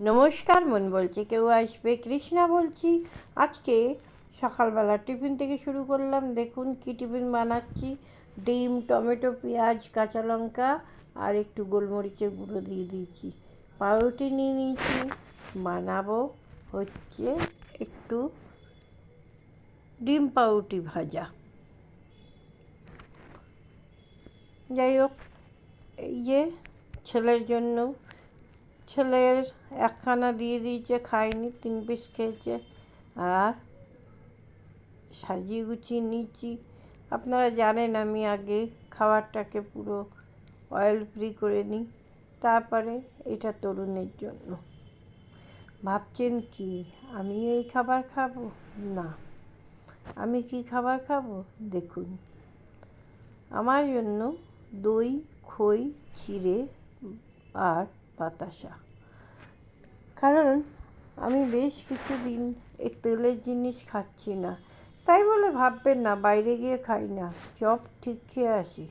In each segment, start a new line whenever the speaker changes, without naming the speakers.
নমস্কার, মন বলছে কেউ আসবে? কৃষ্ণা বলছি, আজকে সকালবেলা টিফিন থেকে শুরু করলাম। দেখুন কী টিফিন বানাচ্ছি। ডিম, টমেটো, পেঁয়াজ, কাঁচা লঙ্কা আর একটু গোলমরিচের গুঁড়ো দিয়ে দিয়েছি। পাউরুটি নিয়ে নিয়েছি। বানাবো হচ্ছে একটু ডিম পাউরুটি ভাজা। যাই হোক, এই যে ছেলের জন্য ছেলের একখানা দিয়ে দিয়েছে, খায়নি, তিন পিস খেয়েছে। আর সাজিয়ে গুছিয়ে নিচ্ছি আপনারা জানেন আমি আগে খাবারটাকে পুরো অয়েল ফ্রি করে নিই, তারপরে এটা তরুণের জন্য। ভাবছেন কি আমি এই খাবার খাব? না। আমি কি খাবার খাব? দেখুন। আমার জন্য দই, খই চিড়ে আর বাতাসা। কারণ, আমি বেশ কিছুদিন এই তেলের জিনিস খাচ্ছি না। তাই বলে ভাববেন না, বাইরে গিয়ে খাই না। চপ ঠিক খেয়ে আসি।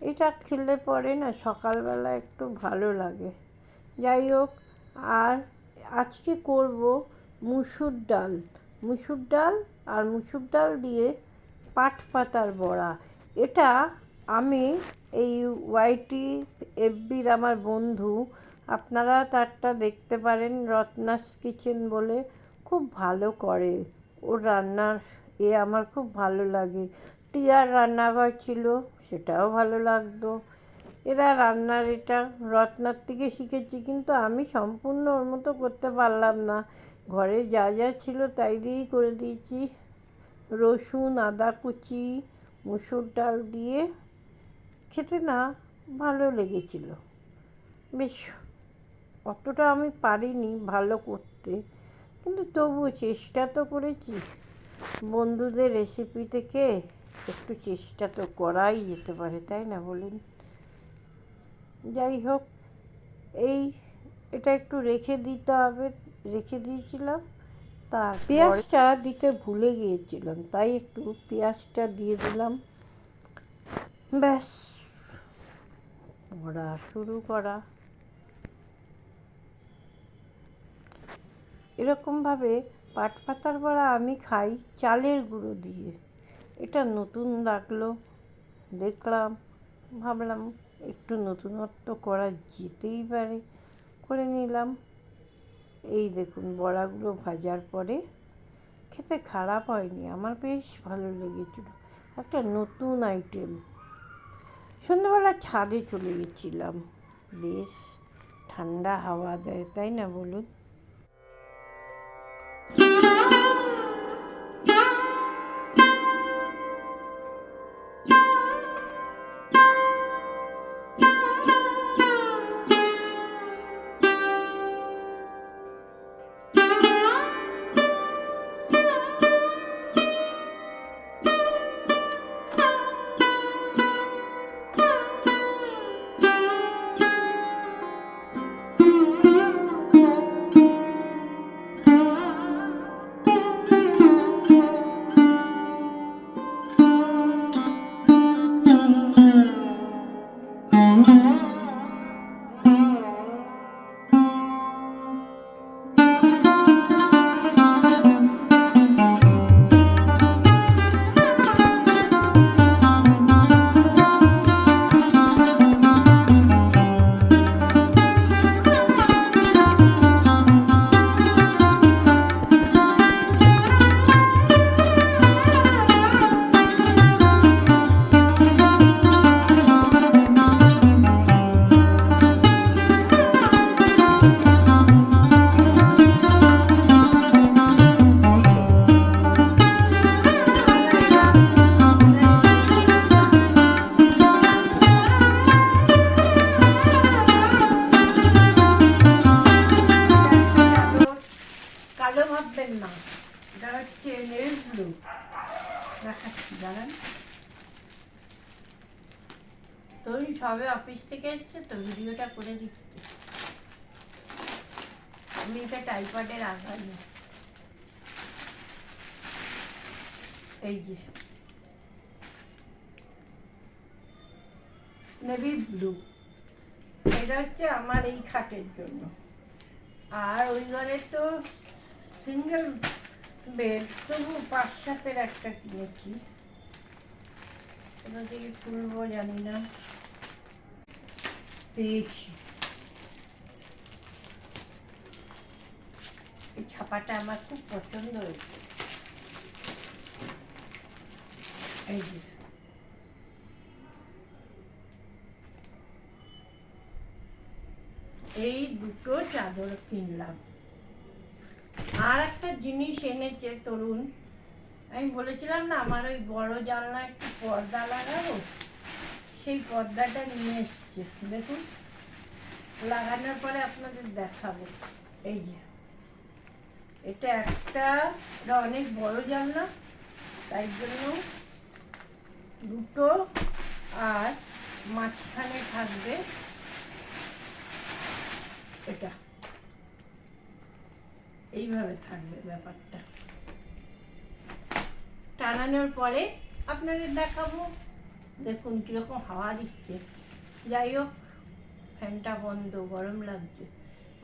এটা খেলে পরে না সকালবেলা একটু ভালো লাগে। যাই হোক, আর আজকে করব মুসুর ডাল। মুসুর ডাল আর মুসুর ডাল দিয়ে পাট পাতার বড়া। এটা আমি এই ওয়াইটি এফবির আমার বন্ধু, আপনারা তারটা দেখতে পারেন রত্নাস কিচেন বলে। খুব ভালো করে। ওর রান্নার এ আমার খুব ভালো লাগে। টিয়ার রান্নাঘর ছিল, সেটাও ভালো লাগতো। এরা রান্নার এটা রত্নার থেকে শিখেছি, কিন্তু আমি সম্পূর্ণ ওর মতো করতে পারলাম না। ঘরে যা যা ছিল তাই দিয়েই করে দিয়েছি। রসুন, আদা কুচি, মুসুর ডাল দিয়ে খেতে না ভালো লেগেছিল। বেশ, অতটা আমি পারিনি ভালো করতে। কিন্তু তবুও চেষ্টা তো করেছি। বন্ধুদের রেসিপি থেকে একটু চেষ্টা তো করাই যেতে পারে, তাই না বলুন? যাই হোক, এই, এটা একটু রেখে দিতে হবে, রেখে দিয়েছিলাম। তার পেঁয়াজটা দিতে ভুলে গিয়েছিলাম, তাই একটু পেঁয়াজটা দিয়ে দিলাম। ব্যাস। পড়া শুরু করা। এরকমভাবে পাট পাতার বড়া আমি খাই চালের গুঁড়ো দিয়ে। এটা নতুন লাগল, দেখলাম, ভাবলাম একটু নতুনত্ব করা যেতেই পারে, করে নিলাম। এই দেখুন, বড়াগুলো ভাজার পরে খেতে খারাপ হয়নি, আমার বেশ ভালো লেগেছিল। একটা নতুন আইটেম সন্ধ্যাবেলা ছাদে চলে গেছিলাম। বেশ ঠান্ডা হাওয়া দেয় তাই না বলুন? এটা সবে অফিস থেকে এসছে তো ভিডিওটা করে দিচ্ছি আমি এটা টাইপডের আঘাত এই যে নেভি ব্লু এটা হচ্ছে আমার এই খাটের জন্য আর ওই ঘরে তো সিঙ্গেল বেড। তবু পাঁচ সাতের একটা কিনেছি জানি না। পেয়েছি এই ছাপাটা আমার খুব পছন্দ হয়েছে। এই যে। এই দুটো চাদর কিনলাম। আর একটা জিনিস এনেছে তরুণ। আমি বলেছিলাম না, আমার ওই বড় জানলা একটু পর্দা লাগাবো? সেই পর্দাটা নিয়ে এসছে। দেখুন, লাগানোর পরে আপনাদের দেখাবো। এই যে, এটা একটা অনেক বড় জানলা, তাই জন্য দুটো আর মাঝখানে থাকবে এটা এইভাবে থাকবে ব্যাপারটা। টানানোর পরে আপনাদের দেখাবো। দেখুন কীরকম হাওয়া দিচ্ছে। যাই হোক, ফ্যানটা বন্ধ, গরম লাগছে।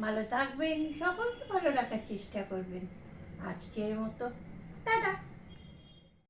ভালো থাকবেন, সকলকে ভালো রাখার চেষ্টা করবেন। আজকের মতো, টাটা।